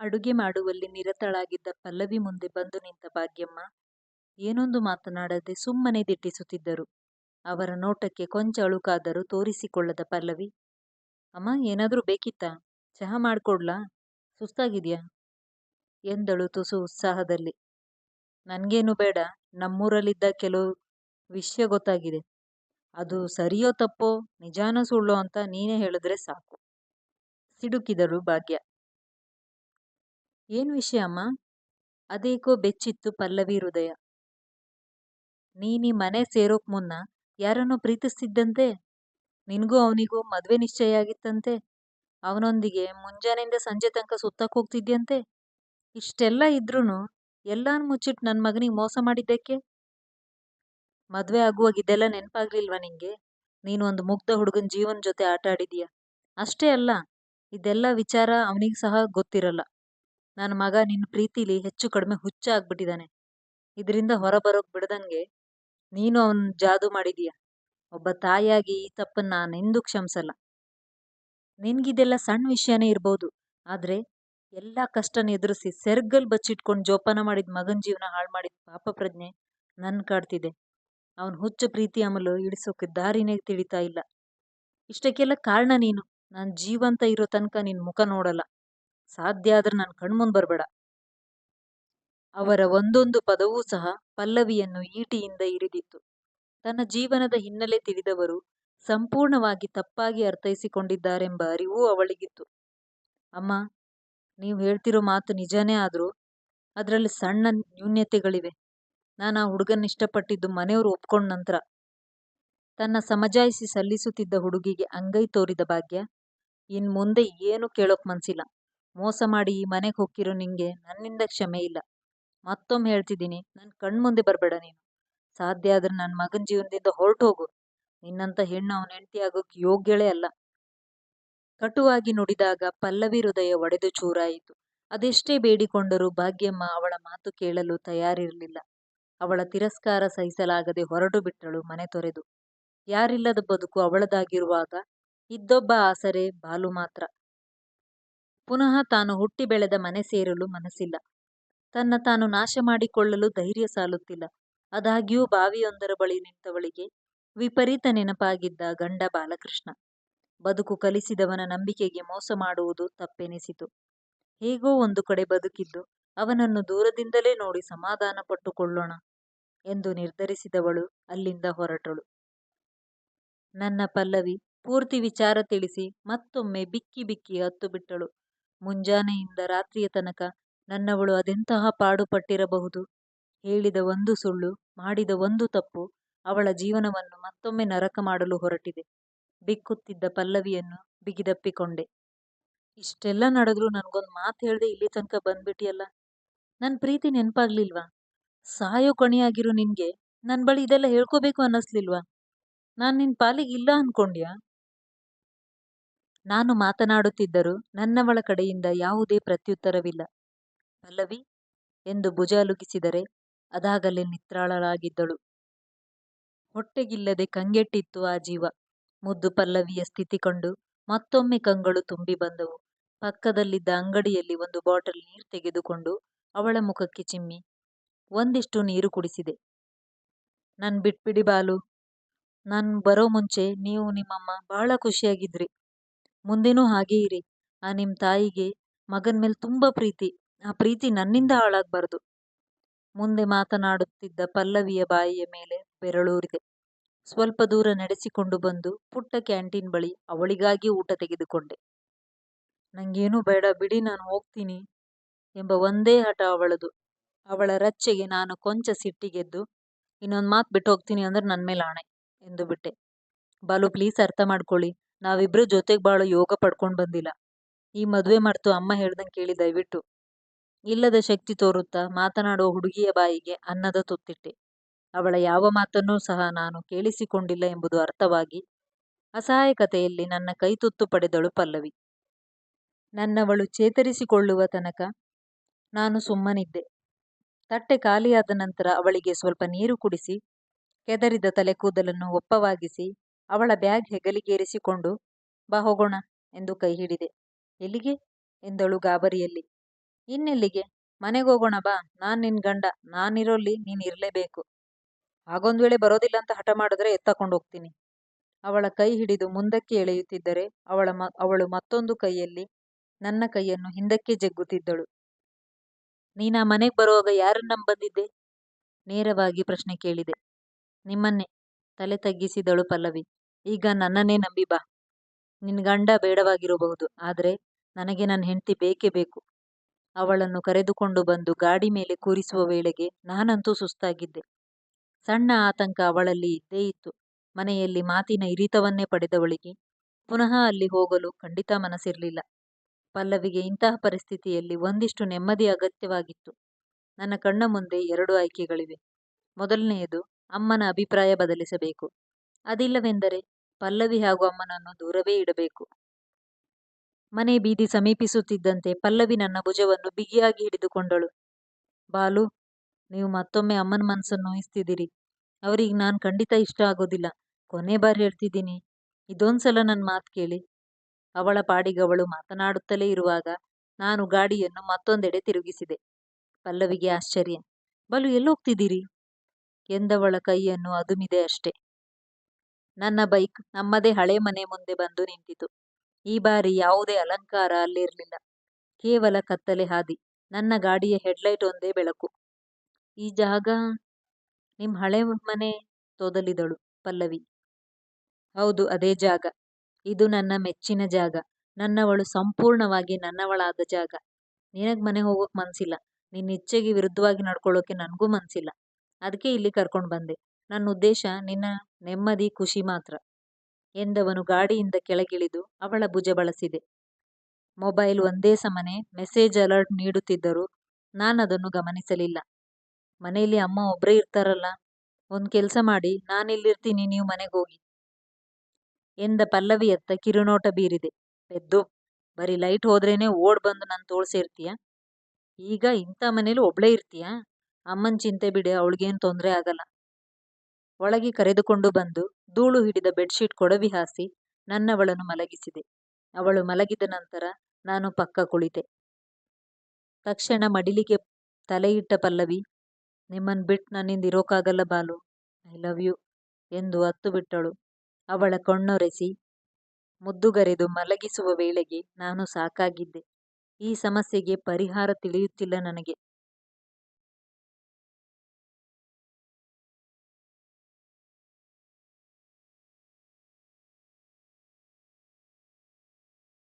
ಅಡುಗೆ ಮಾಡುವಲ್ಲಿ ನಿರತಳಾಗಿದ್ದ ಪಲ್ಲವಿ ಮುಂದೆ ಬಂದು ನಿಂತ ಭಾಗ್ಯಮ್ಮ, ಏನೊಂದು ಮಾತನಾಡದೆ ಸುಮ್ಮನೆ ದಿಟ್ಟಿಸುತ್ತಿದ್ದರು. ಅವರ ನೋಟಕ್ಕೆ ಕೊಂಚ ಅಳುಕಾದರೂ ತೋರಿಸಿಕೊಳ್ಳದ ಪಲ್ಲವಿ. ಅಮ್ಮ, ಏನಾದರೂ ಬೇಕಿತ್ತಾ? ಚಹಾ ಮಾಡ್ಕೊಡ್ಲಾ? ಸುಸ್ತಾಗಿದ್ಯಾ? ಎಂದಳು ತುಸು ಉತ್ಸಾಹದಲ್ಲಿ. ನನಗೇನು ಬೇಡ. ನಮ್ಮೂರಲ್ಲಿದ್ದ ಕೆಲವು ವಿಷಯ ಗೊತ್ತಾಗಿದೆ. ಅದು ಸರಿಯೋ ತಪ್ಪೋ, ನಿಜಾನೋ ಸುಳ್ಳೋ ಅಂತ ನೀನೇ ಹೇಳಿದ್ರೆ ಸಾಕು ಸಿಡುಕಿದಳು ಭಾಗ್ಯ. ಏನ್ ವಿಷಯ ಅಮ್ಮ? ಅದೇಕೋ ಬೆಚ್ಚಿತ್ತು ಪಲ್ಲವಿ ಹೃದಯ. ನೀನಿ ಮನೆ ಸೇರೋಕ್ ಮುನ್ನ ಯಾರನ್ನೋ ಪ್ರೀತಿಸ್ತಿದ್ದಂತೆ? ನಿನಗೂ ಅವನಿಗೂ ಮದ್ವೆ ನಿಶ್ಚಯ ಆಗಿತ್ತಂತೆ? ಅವನೊಂದಿಗೆ ಮುಂಜಾನೆಯಿಂದ ಸಂಜೆ ತನಕ ಸುತ್ತಕ್ಕೆ ಹೋಗ್ತಿದ್ಯಂತೆ? ಇಷ್ಟೆಲ್ಲ ಇದ್ರೂ ಎಲ್ಲಾನು ಮುಚ್ಚಿಟ್ಟು ನನ್ನ ಮಗನಿಗೆ ಮೋಸ ಮಾಡಿದ್ದಕ್ಕೆ? ಮದುವೆ ಆಗುವಾಗ ಇದೆಲ್ಲ ನೆನಪಾಗ್ಲಿಲ್ವಾ ನಿಂಗೆ? ನೀನು ಒಂದು ಮುಗ್ಧ ಹುಡುಗನ ಜೀವನ ಜೊತೆ ಆಟ ಆಡಿದೀಯ ಅಷ್ಟೇ ಅಲ್ಲ, ಇದೆಲ್ಲ ವಿಚಾರ ಅವನಿಗೆ ಸಹ ಗೊತ್ತಿರಲ್ಲ. ನನ್ನ ಮಗ ನಿನ್ನ ಪ್ರೀತಿಲಿ ಹೆಚ್ಚು ಕಡಿಮೆ ಹುಚ್ಚ ಆಗ್ಬಿಟ್ಟಿದ್ದಾನೆ ಇದರಿಂದ ಹೊರ ಬರೋಕ್ ಬಿಡದಂಗೆ ನೀನು ಅವನ್ ಜಾದು ಮಾಡಿದೀಯ. ಒಬ್ಬ ತಾಯಿಯಾಗಿ ಈ ತಪ್ಪನ್ನ ನಾನೆಂದೂ ಕ್ಷಮಿಸಲ್ಲ. ನಿನ್ಗಿದೆಲ್ಲ ಸಣ್ಣ ವಿಷಯನೇ ಇರ್ಬೋದು. ಆದ್ರೆ ಎಲ್ಲ ಕಷ್ಟನ ಎದುರಿಸಿ ಸೆರ್ಗಲ್ ಬಚ್ಚಿಟ್ಕೊಂಡು ಜೋಪಾನ ಮಾಡಿದ ಮಗನ ಜೀವನ ಹಾಳು ಮಾಡಿದ ಪಾಪ ಪ್ರಜ್ಞೆ ನನ್ ಕಾಡ್ತಿದೆ. ಅವನ್ ಹುಚ್ಚ ಪ್ರೀತಿ ಅಮಲು ಇಳಿಸೋಕೆ ದಾರಿನೇ ತಿಳಿತಾ ಇಲ್ಲ. ಇಷ್ಟಕ್ಕೆಲ್ಲ ಕಾರಣ ನೀನು. ನಾನು ಜೀವಂತ ಇರೋ ತನಕ ನಿನ್ ಮುಖ ನೋಡಲ್ಲ. ಸಾಧ್ಯ ಆದ್ರೆ ನನ್ನ ಕಣ್ಮುಂದ್ ಬರ್ಬೇಡ. ಅವರ ಒಂದೊಂದು ಪದವೂ ಸಹ ಪಲ್ಲವಿಯನ್ನು ಈಟಿಯಿಂದ ಇರಿದಿತ್ತು. ತನ್ನ ಜೀವನದ ಹಿನ್ನೆಲೆ ತಿಳಿದವರು ಸಂಪೂರ್ಣವಾಗಿ ತಪ್ಪಾಗಿ ಅರ್ಥೈಸಿಕೊಂಡಿದ್ದಾರೆಂಬ ಅರಿವೂ ಅವಳಿಗಿತ್ತು. ಅಮ್ಮ, ನೀವು ಹೇಳ್ತಿರೋ ಮಾತು ನಿಜನೇ ಆದ್ರೂ ಅದರಲ್ಲಿ ಸಣ್ಣ ನ್ಯೂನ್ಯತೆಗಳಿವೆ. ನಾನು ಆ ಹುಡುಗನ ಇಷ್ಟಪಟ್ಟಿದ್ದು ಮನೆಯವರು ಒಪ್ಕೊಂಡ ನಂತರ. ತನ್ನ ಸಮಜಾಯಿಸಿ ಸಲ್ಲಿಸುತ್ತಿದ್ದ ಹುಡುಗಿಗೆ ಅಂಗೈ ತೋರಿದ ಭಾಗ್ಯ ಇನ್ ಮುಂದೆ ಏನು ಕೇಳೋಕ್ ಮನ್ಸಿಲ್ಲ. ಮೋಸ ಮಾಡಿ ಈ ಮನೆಗೆ ಹೊಕ್ಕಿರೋ ನಿಂಗೆ ನನ್ನಿಂದ ಕ್ಷಮೆ ಇಲ್ಲ. ಮತ್ತೊಮ್ಮೆ ಹೇಳ್ತಿದ್ದೀನಿ ನನ್ನ ಕಣ್ಮುಂದೆ ಬರಬೇಡ ನೀನು. ಸಾಧ್ಯ ಆದ್ರೆ ನನ್ನ ಮಗನ ಜೀವನದಿಂದ ಹೊರಟು ಹೋಗು ನಿನ್ನಂತ ಹೆಣ್ಣು ಅವನ ಹೆಂಡತಿ ಆಗೋಕ್ಕೆ ಯೋಗ್ಯಳೇ ಅಲ್ಲ. ಕಟುವಾಗಿ ನುಡಿದಾಗ ಪಲ್ಲವಿ ಹೃದಯ ಒಡೆದು ಚೂರಾಯಿತು. ಅದೆಷ್ಟೇ ಬೇಡಿಕೊಂಡರೂ ಭಾಗ್ಯಮ್ಮ ಅವಳ ಮಾತು ಕೇಳಲು ತಯಾರಿರಲಿಲ್ಲ. ಅವಳ ತಿರಸ್ಕಾರ ಸಹಿಸಲಾಗದೆ ಹೊರಟು ಬಿಟ್ಟಳು ಮನೆ ತೊರೆದು. ಯಾರಿಲ್ಲದ ಬದುಕು ಅವಳದಾಗಿರುವಾಗ, ಇದ್ದೊಬ್ಬ ಆಸರೆ ಬಾಲು ಮಾತ್ರ. ಪುನಃ ತಾನು ಹುಟ್ಟಿ ಬೆಳೆದ ಮನೆ ಸೇರಲು ಮನಸ್ಸಿಲ್ಲ. ತನ್ನ ತಾನು ನಾಶ ಮಾಡಿಕೊಳ್ಳಲು ಧೈರ್ಯ ಸಾಲುತ್ತಿಲ್ಲ. ಅದಾಗ್ಯೂ ಬಾವಿಯೊಂದರ ಬಳಿ ನಿಂತವಳಿಗೆ ವಿಪರೀತ ನೆನಪಾಗಿದ್ದ ಗಂಡ ಬಾಲಕೃಷ್ಣ. ಬದುಕು ಕಲಿಸಿದವನ ನಂಬಿಕೆಗೆ ಮೋಸ ಮಾಡುವುದು ತಪ್ಪೆನಿಸಿತು. ಹೇಗೋ ಒಂದು ಕಡೆ ಬದುಕಿದ್ದು ಅವನನ್ನು ದೂರದಿಂದಲೇ ನೋಡಿ ಸಮಾಧಾನ ಪಟ್ಟುಕೊಳ್ಳೋಣ ಎಂದು ನಿರ್ಧರಿಸಿದವಳು ಅಲ್ಲಿಂದ ಹೊರಟಳು. ನನ್ನ ಪಲ್ಲವಿ, ಪೂರ್ತಿ ವಿಚಾರ ತಿಳಿಸಿ ಮತ್ತೊಮ್ಮೆ ಬಿಕ್ಕಿ ಬಿಕ್ಕಿ ಹತ್ತು ಬಿಟ್ಟಳು. ಮುಂಜಾನೆಯಿಂದ ರಾತ್ರಿಯ ತನಕ ನನ್ನವಳು ಅದೆಂತಹ ಪಾಡುಪಟ್ಟಿರಬಹುದು. ಹೇಳಿದ ಒಂದು ಸುಳ್ಳು, ಮಾಡಿದ ಒಂದು ತಪ್ಪು ಅವಳ ಜೀವನವನ್ನು ಮತ್ತೊಮ್ಮೆ ನರಕ ಮಾಡಲು ಹೊರಟಿದೆ. ಬಿಕ್ಕುತ್ತಿದ್ದ ಪಲ್ಲವಿಯನ್ನು ಬಿಗಿದಪ್ಪಿಕೊಂಡೆ. ಇಷ್ಟೆಲ್ಲ ನಡೆದ್ರೂ ನನ್ಗೊಂದು ಮಾತು ಹೇಳ್ದೆ ಇಲ್ಲಿ ತನಕ ಬಂದ್ಬಿಟ್ಟಿಯಲ್ಲ ನನ್ನ ಪ್ರೀತಿ ನೆನಪಾಗ್ಲಿಲ್ವಾ? ಸಾಯೋ ಕಣಿಯಾಗಿರೋ ನಿನ್ಗೆ ನನ್ನ ಬಳಿ ಇದೆಲ್ಲ ಹೇಳ್ಕೋಬೇಕು ಅನ್ನಿಸ್ಲಿಲ್ವಾ? ನಾನು ನಿನ್ ಪಾಲಿಗೆ ಇಲ್ಲ ಅನ್ಕೊಂಡ್ಯಾ? ನಾನು ಮಾತನಾಡುತ್ತಿದ್ದರೂ ನನ್ನವಳ ಕಡೆಯಿಂದ ಯಾವುದೇ ಪ್ರತ್ಯುತ್ತರವಿಲ್ಲ. ಪಲ್ಲವಿ ಎಂದು ಭುಜ ಲುಗಿಸಿದರೆ ಅದಾಗಲೇ ನಿತ್ರಾಳಳಾಗಿದ್ದಳು. ಹೊಟ್ಟೆಗಿಲ್ಲದೆ ಕಂಗೆಟ್ಟಿತ್ತು ಆ ಜೀವ. ಮುದ್ದು ಪಲ್ಲವಿಯ ಸ್ಥಿತಿ ಕಂಡು ಮತ್ತೊಮ್ಮೆ ಕಂಗಳು ತುಂಬಿ ಬಂದವು. ಪಕ್ಕದಲ್ಲಿದ್ದ ಅಂಗಡಿಯಲ್ಲಿ ಒಂದು ಬಾಟಲ್ ನೀರು ತೆಗೆದುಕೊಂಡು ಅವಳ ಮುಖಕ್ಕೆ ಚಿಮ್ಮಿ ಒಂದಿಷ್ಟು ನೀರು ಕುಡಿಸಿದೆ. ನನ್ ಬಿಟ್ಬಿಡಿ ಬಾಲು. ನಾನು ಬರೋ ಮುಂಚೆ ನೀವು ನಿಮ್ಮಮ್ಮ ಬಹಳ ಖುಷಿಯಾಗಿದ್ರಿ. ಮುಂದೇನೂ ಹಾಗೇ ಇರಿ. ಆ ನಿಮ್ಮ ತಾಯಿಗೆ ಮಗನ ಮೇಲೆ ತುಂಬಾ ಪ್ರೀತಿ. ಆ ಪ್ರೀತಿ ನನ್ನಿಂದ ಹಾಳಾಗ್ಬಾರ್ದು. ಮುಂದೆ ಮಾತನಾಡುತ್ತಿದ್ದ ಪಲ್ಲವಿಯ ಬಾಯಿಯ ಮೇಲೆ ಬೆರಳೂರಿದೆ. ಸ್ವಲ್ಪ ದೂರ ನಡೆಸಿಕೊಂಡು ಬಂದು ಪುಟ್ಟ ಕ್ಯಾಂಟೀನ್ ಬಳಿ ಅವಳಿಗಾಗಿ ಊಟ ತೆಗೆದುಕೊಂಡೆ. ನನಗೇನೂ ಬೇಡ, ಬಿಡಿ, ನಾನು ಹೋಗ್ತೀನಿ ಎಂಬ ಒಂದೇ ಹಠ ಅವಳದು. ಅವಳ ರಚ್ಚೆಗೆ ನಾನು ಕೊಂಚ ಸಿಟ್ಟಿಗೆದ್ದು ಇನ್ನೊಂದು ಮಾತು ಬಿಟ್ಟು ಹೋಗ್ತೀನಿ ಅಂದ್ರೆ ನನ್ನ ಮೇಲೆ ಆಣೆ ಎಂದು ಬಿಟ್ಟೆ. ಬಾಲು, ಪ್ಲೀಸ್ ಅರ್ಥ ಮಾಡ್ಕೊಳ್ಳಿ. ನಾವಿಬ್ರು ಜೊತೆಗೆ ಬಾಳೋ ಯೋಗ ಪಡ್ಕೊಂಡು ಬಂದಿಲ್ಲ. ಈ ಮದುವೆ ಮಾಡ್ತು ಅಮ್ಮ ಹೇಳ್ದಂಗೆ ಕೇಳಿ ದಯವಿಟ್ಟು, ಇಲ್ಲದ ಶಕ್ತಿ ತೋರುತ್ತಾ ಮಾತನಾಡುವ ಹುಡುಗಿಯ ಬಾಯಿಗೆ ಅನ್ನದ ತುತ್ತಿಟ್ಟೆ. ಅವಳ ಯಾವ ಮಾತನ್ನೂ ಸಹ ನಾನು ಕೇಳಿಸಿಕೊಂಡಿಲ್ಲ ಎಂಬುದು ಅರ್ಥವಾಗಿ ಅಸಹಾಯಕತೆಯಲ್ಲಿ ನನ್ನ ಕೈ ತುತ್ತು ಪಡೆದಳು ಪಲ್ಲವಿ. ನನ್ನವಳು ಚೇತರಿಸಿಕೊಳ್ಳುವ ತನಕ ನಾನು ಸುಮ್ಮನಿದ್ದೆ. ತಟ್ಟೆ ಖಾಲಿಯಾದ ನಂತರ ಅವಳಿಗೆ ಸ್ವಲ್ಪ ನೀರು ಕುಡಿಸಿ, ಕೆದರಿದ ತಲೆ ಕೂದಲನ್ನು ಒಪ್ಪವಾಗಿಸಿ ಅವಳ ಬ್ಯಾಗ್ ಹೆಗಲಿಗೇರಿಸಿಕೊಂಡು, ಬಾ ಹೋಗೋಣ ಎಂದು ಕೈ ಹಿಡಿದೆ. ಎಲ್ಲಿಗೆ? ಎಂದಳು ಗಾಬರಿಯಲ್ಲಿ. ಇನ್ನೆಲ್ಲಿಗೆ? ಮನೆಗೆ ಹೋಗೋಣ ಬಾ. ನಾನ್ ನಿನ್ ಗಂಡ. ನಾನಿರೋಲ್ಲಿ ನೀನ್ ಇರ್ಲೇಬೇಕು. ಹಾಗೊಂದು ವೇಳೆ ಬರೋದಿಲ್ಲ ಅಂತ ಹಠ ಮಾಡಿದ್ರೆ ಎತ್ತಕೊಂಡು ಹೋಗ್ತೀನಿ. ಅವಳ ಕೈ ಹಿಡಿದು ಮುಂದಕ್ಕೆ ಎಳೆಯುತ್ತಿದ್ದರೆ ಅವಳ ಮ, ಅವಳು ಮತ್ತೊಂದು ಕೈಯಲ್ಲಿ ನನ್ನ ಕೈಯನ್ನು ಹಿಂದಕ್ಕೆ ಜಗ್ಗುತ್ತಿದ್ದಳು. ನೀನಾ ಮನೆಗೆ ಬರುವಾಗ ಯಾರನ್ನ ಬಂದಿದ್ದೆ ನೇರವಾಗಿ ಪ್ರಶ್ನೆ ಕೇಳಿದೆ. ನಿಮ್ಮನ್ನೇ, ತಲೆ ತಗ್ಗಿಸಿದಳು ಪಲ್ಲವಿ. ಈಗ ನನ್ನನ್ನೇ ನಂಬಿ ಬಾ. ನಿನ್ ಗಂಡ ಬೇಡವಾಗಿರಬಹುದು, ಆದರೆ ನನಗೆ ನನ್ನ ಹೆಂಡತಿ ಬೇಕೇ ಬೇಕು. ಅವಳನ್ನು ಕರೆದುಕೊಂಡು ಬಂದು ಗಾಡಿ ಮೇಲೆ ಕೂರಿಸುವ ವೇಳೆಗೆ ನಾನಂತೂ ಸುಸ್ತಾಗಿದ್ದೆ. ಸಣ್ಣ ಆತಂಕ ಅವಳಲ್ಲಿ ಇದ್ದೇ ಇತ್ತು. ಮನೆಯಲ್ಲಿ ಮಾತಿನ ಇರಿತವನ್ನೇ ಪಡೆದವಳಿಗೆ ಪುನಃ ಅಲ್ಲಿ ಹೋಗಲು ಖಂಡಿತ ಮನಸ್ಸಿರಲಿಲ್ಲ. ಪಲ್ಲವಿಗೆ ಇಂತಹ ಪರಿಸ್ಥಿತಿಯಲ್ಲಿ ಒಂದಿಷ್ಟು ನೆಮ್ಮದಿ ಅಗತ್ಯವಾಗಿತ್ತು. ನನ್ನ ಕಣ್ಣ ಮುಂದೆ ಎರಡು ಆಯ್ಕೆಗಳಿವೆ. ಮೊದಲನೆಯದು, ಅಮ್ಮನ ಅಭಿಪ್ರಾಯ ಬದಲಿಸಬೇಕು. ಅದಿಲ್ಲವೆಂದರೆ ಪಲ್ಲವಿ ಹಾಗೂ ಅಮ್ಮನನ್ನು ದೂರವೇ ಇಡಬೇಕು. ಮನೆ ಬೀದಿ ಸಮೀಪಿಸುತ್ತಿದ್ದಂತೆ ಪಲ್ಲವಿ ನನ್ನ ಭುಜವನ್ನು ಬಿಗಿಯಾಗಿ ಹಿಡಿದುಕೊಂಡಳು. ಬಾಲು, ನೀವು ಮತ್ತೊಮ್ಮೆ ಅಮ್ಮನ ಮನಸ್ಸನ್ನು ನೋಯಿಸ್ತಿದ್ದೀರಿ ಅವರಿಗೆ ನಾನು ಖಂಡಿತ ಇಷ್ಟ ಆಗೋದಿಲ್ಲ. ಕೊನೆ ಬಾರಿ ಹೇಳ್ತಿದ್ದೀನಿ. ಇದೊಂದ್ಸಲ ನನ್ನ ಮಾತು ಕೇಳಿ. ಅವಳ ಪಾಡಿಗವಳು ಮಾತನಾಡುತ್ತಲೇ ಇರುವಾಗ ನಾನು ಗಾಡಿಯನ್ನು ಮತ್ತೊಂದೆಡೆ ತಿರುಗಿಸಿದೆ. ಪಲ್ಲವಿಗೆ ಆಶ್ಚರ್ಯ. ಬಲು, ಎಲ್ಲೋಗ್ತಿದ್ದೀರಿ? ಎಂದವಳ ಕೈಯನ್ನು ಅದುಮಿದೆ ಅಷ್ಟೆ. ನನ್ನ ಬೈಕ್ ನಮ್ಮದೇ ಹಳೆ ಮನೆ ಮುಂದೆ ಬಂದು ನಿಂತಿತು. ಈ ಬಾರಿ ಯಾವುದೇ ಅಲಂಕಾರ ಅಲ್ಲಿರಲಿಲ್ಲ. ಕೇವಲ ಕತ್ತಲೆ ಹಾದಿ. ನನ್ನ ಗಾಡಿಯ ಹೆಡ್ಲೈಟ್ ಒಂದೇ ಬೆಳಕು. ಈ ಜಾಗ ನಿಮ್ ಹಳೆ ಮನೆ ತೊದಲಿದಳು ಪಲ್ಲವಿ. ಹೌದು, ಅದೇ ಜಾಗ. ಇದು ನನ್ನ ಮೆಚ್ಚಿನ ಜಾಗ. ನನ್ನವಳು ಸಂಪೂರ್ಣವಾಗಿ ನನ್ನವಳಾದ ಜಾಗ. ನಿನಗೆ ಮನೆ ಹೋಗೋಕ್ ಮನ್ಸಿಲ್ಲ. ನಿನ್ನ ಇಚ್ಛೆಗೆ ವಿರುದ್ಧವಾಗಿ ನಡ್ಕೊಳ್ಳೋಕೆ ನನಗೂ ಮನ್ಸಿಲ್ಲ. ಅದಕ್ಕೆ ಇಲ್ಲಿ ಕರ್ಕೊಂಡು ಬಂದೆ. ನನ್ನ ಉದ್ದೇಶ ನಿನ್ನ ನೆಮ್ಮದಿ, ಖುಷಿ ಮಾತ್ರ ಎಂದವನು ಗಾಡಿಯಿಂದ ಕೆಳಗಿಳಿದು ಅವಳ ಭುಜ ಬಳಸಿದೆ. ಮೊಬೈಲ್ ಒಂದೇ ಸಮನೆ ಮೆಸೇಜ್ ಅಲರ್ಟ್ ನೀಡುತ್ತಿದ್ದರೂ ನಾನದನ್ನು ಗಮನಿಸಲಿಲ್ಲ. ಮನೆಯಲ್ಲಿ ಅಮ್ಮ ಒಬ್ಬರೇ ಇರ್ತಾರಲ್ಲ, ಒಂದು ಕೆಲಸ ಮಾಡಿ ನಾನಿಲ್ಲಿರ್ತೀನಿ ನೀವು ಮನೆಗೆ ಹೋಗಿ ಎಂದ ಪಲ್ಲವಿಯತ್ತ ಕಿರುನೋಟ ಬೀರಿದೆ. ಪೆದ್ದು, ಬರೀ ಲೈಟ್ ಹೋದ್ರೇನೆ ಓಡ್ ಬಂದು ನಾನು ತೋಳ್ಸಿರ್ತೀಯ ಈಗ ಇಂಥ ಮನೇಲಿ ಒಬ್ಳೇ ಇರ್ತೀಯಾ? ಅಮ್ಮನ ಚಿಂತೆ ಬಿಡಿ, ಅವಳಿಗೇನು ತೊಂದರೆ ಆಗಲ್ಲ. ಒಳಗೆ ಕರೆದುಕೊಂಡು ಬಂದು ಧೂಳು ಹಿಡಿದ ಬೆಡ್ಶೀಟ್ ಕೊಡವಿ ಹಾಸಿ ನನ್ನವಳನ್ನು ಮಲಗಿಸಿದೆ. ಅವಳು ಮಲಗಿದ ನಂತರ ನಾನು ಪಕ್ಕ ಕುಳಿತೆ. ತಕ್ಷಣ ಮಡಿಲಿಗೆ ತಲೆಯಿಟ್ಟ ಪಲ್ಲವಿ, ನಿಮ್ಮನ್ ಬಿಟ್ಟು ನನ್ನಿಂದ ಇರೋಕಾಗಲ್ಲ ಬಾಲು, ಐ ಲವ್ ಯು ಎಂದು ಅತ್ತು ಬಿಟ್ಟಳು. ಅವಳ ಕಣ್ಣೊರೆಸಿ ಮುದ್ದುಗರೆದು ಮಲಗಿಸುವ ವೇಳೆಗೆ ನಾನು ಸಾಕಾಗಿದ್ದೆ. ಈ ಸಮಸ್ಯೆಗೆ ಪರಿಹಾರ ತಿಳಿಯುತ್ತಿಲ್ಲ ನನಗೆ.